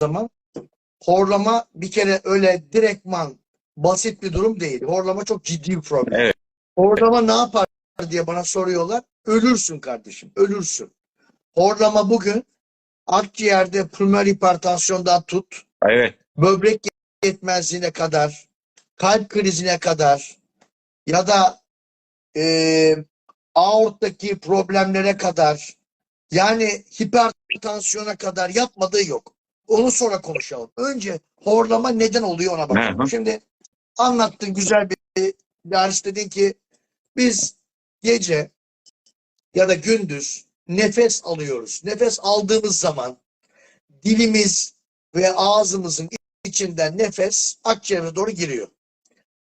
zaman horlama bir kere öyle direktman basit bir durum değil. Horlama çok ciddi bir problem. Evet. Horlama ne yapar diye bana soruyorlar. Ölürsün kardeşim, ölürsün. Horlama bugün akciğerde pulmoner hipertansiyondan tut, Evet. böbrek yetmezliğine kadar, kalp krizine kadar ya da e, aorttaki problemlere kadar yani hipertansiyona kadar yapmadığı yok. Onu sonra konuşalım. Önce horlama neden oluyor ona bakalım. Hı hı. Şimdi anlattın güzel bir ders dedin ki biz gece ya da gündüz nefes alıyoruz. Nefes aldığımız zaman dilimiz ve ağzımızın içinden nefes akciğere doğru giriyor.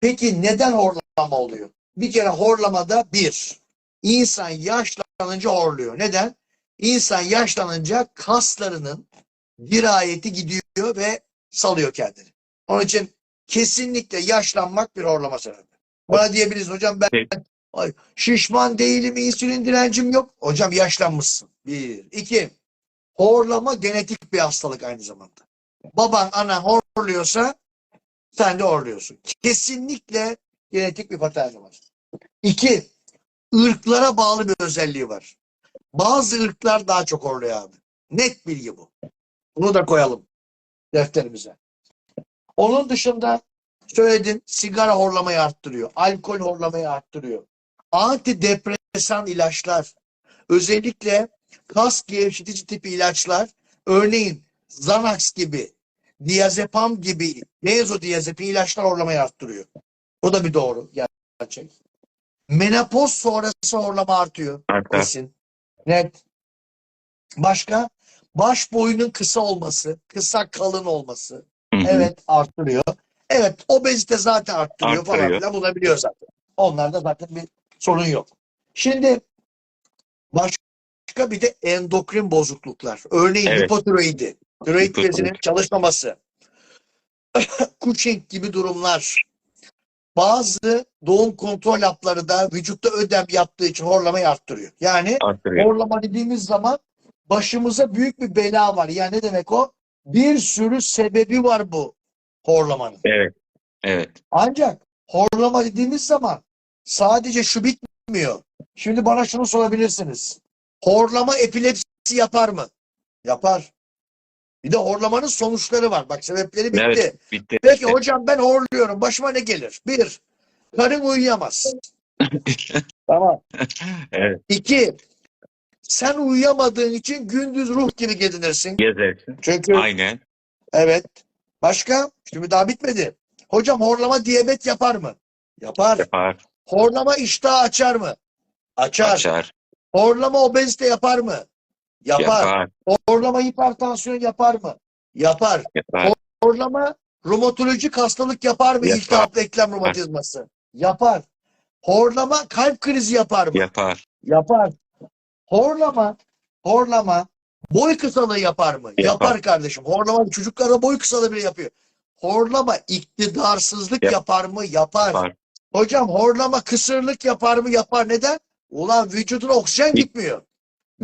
Peki neden horlama oluyor? Bir kere horlamada bir, insan yaşlanınca horluyor. Neden? İnsan yaşlanınca kaslarının dirayeti gidiyor ve salıyor kendini. Onun için kesinlikle yaşlanmak bir horlama sebebi. Bana diyebiliriz hocam ben Evet. ay, şişman değilim, insülin direncim yok. Hocam yaşlanmışsın. Bir. iki. Horlama genetik bir hastalık aynı zamanda. Baban, anan horluyorsa sen de horluyorsun. Kesinlikle genetik bir patern var. İki, ırklara bağlı bir özelliği var. Bazı ırklar daha çok horluyor abi. Net bilgi bu. Bunu da koyalım defterimize. Onun dışında söyledim sigara horlamayı arttırıyor. Alkol horlamayı arttırıyor. Antidepresan ilaçlar özellikle kas gevşetici tipi ilaçlar örneğin Xanax gibi diazepam gibi benzodiazepin ilaçlar horlamayı arttırıyor. Bu da bir doğru gerçek. Menopoz sonrası horlama artıyor. Kesin. Net. Başka? Baş boyunun kısa olması, kısa kalın olması. Hı hı. Evet arttırıyor. Evet obezite zaten arttırıyor, falan Arttırıyor. filan bulabiliyor zaten. Onlarda zaten bir sorun yok. Şimdi başka bir de endokrin bozukluklar. Örneğin Evet. hipotiroidi, tiroid bezinin çalışmaması, Cushing gibi durumlar. Bazı doğum kontrol hapları da vücutta ödem yaptığı için horlamayı arttırıyor. Yani Arttırıyor. horlama dediğimiz zaman başımıza büyük bir bela var. Yani ne demek o? Bir sürü sebebi var bu horlamanın. Evet. Evet. Ancak horlama dediğimiz zaman sadece şu bitmiyor. Şimdi bana şunu sorabilirsiniz. Horlama epilepsi yapar mı? Yapar. Bir de horlamanın sonuçları var. Bak sebepleri bitti. Evet. Bitti. Peki hocam ben horluyorum. Başıma ne gelir? Bir, karın uyuyamaz. Tamam. Evet. İki, sen uyuyamadığın için gündüz ruh gibi gezinirsin. Gezersin. Çünkü Aynen. evet. Başka? Şimdi daha bitmedi. Hocam horlama diyabet yapar mı? Yapar. Yapar. Horlama iştah açar mı? Açar. Açar. Horlama obezite yapar mı? Yapar. Yapar. Horlama hipertansiyon yapar mı? Yapar. Yapar. Horlama romatolojik hastalık yapar mı? Yapar. İltihaplı eklem romatizması. Yapar. Horlama kalp krizi yapar mı? Yapar. Yapar. Horlama, horlama boy kısalığı yapar mı? Yapar, Yapar. kardeşim. Horlama çocuklarda boy kısalığı bile yapıyor. Horlama iktidarsızlık Yap- yapar mı? Yapar. Yapar. Hocam horlama kısırlık yapar mı? Yapar. Neden? Ulan vücuduna oksijen Git- gitmiyor.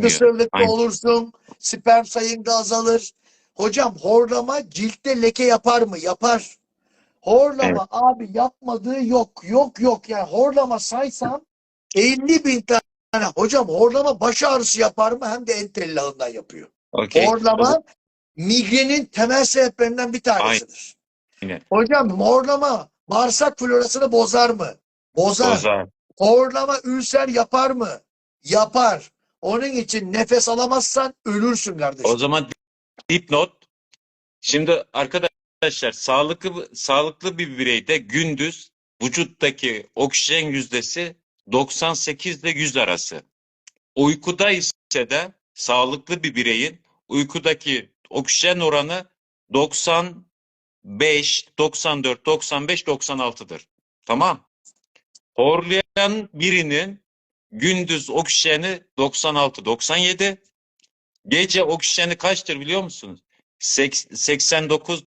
Kısırlıklı olursun. Sperm sayın da azalır. Hocam horlama ciltte leke yapar mı? Yapar. Horlama Evet. abi yapmadığı yok. Yok yok. Yani horlama saysam 50 bin tane. Hocam horlama baş ağrısı yapar mı? Hem de en tellağından yapıyor. Okey. Horlama migrenin temel sebeplerinden bir tanesidir. Aynen. Hocam horlama bağırsak florasını bozar mı? Bozar. Bozar. Horlama ülser yapar mı? Yapar. Onun için nefes alamazsan ölürsün kardeşim. O zaman dipnot. Şimdi arkadaşlar sağlıklı sağlıklı bir bireyde gündüz vücuttaki oksijen yüzdesi 98 ile 100 arası. Uykuda ise de sağlıklı bir bireyin uykudaki oksijen oranı 95, 94, 95, 96'dır. Tamam. Horlayan birinin gündüz oksijeni 96, 97. Gece oksijeni kaçtır biliyor musunuz? Seks- 89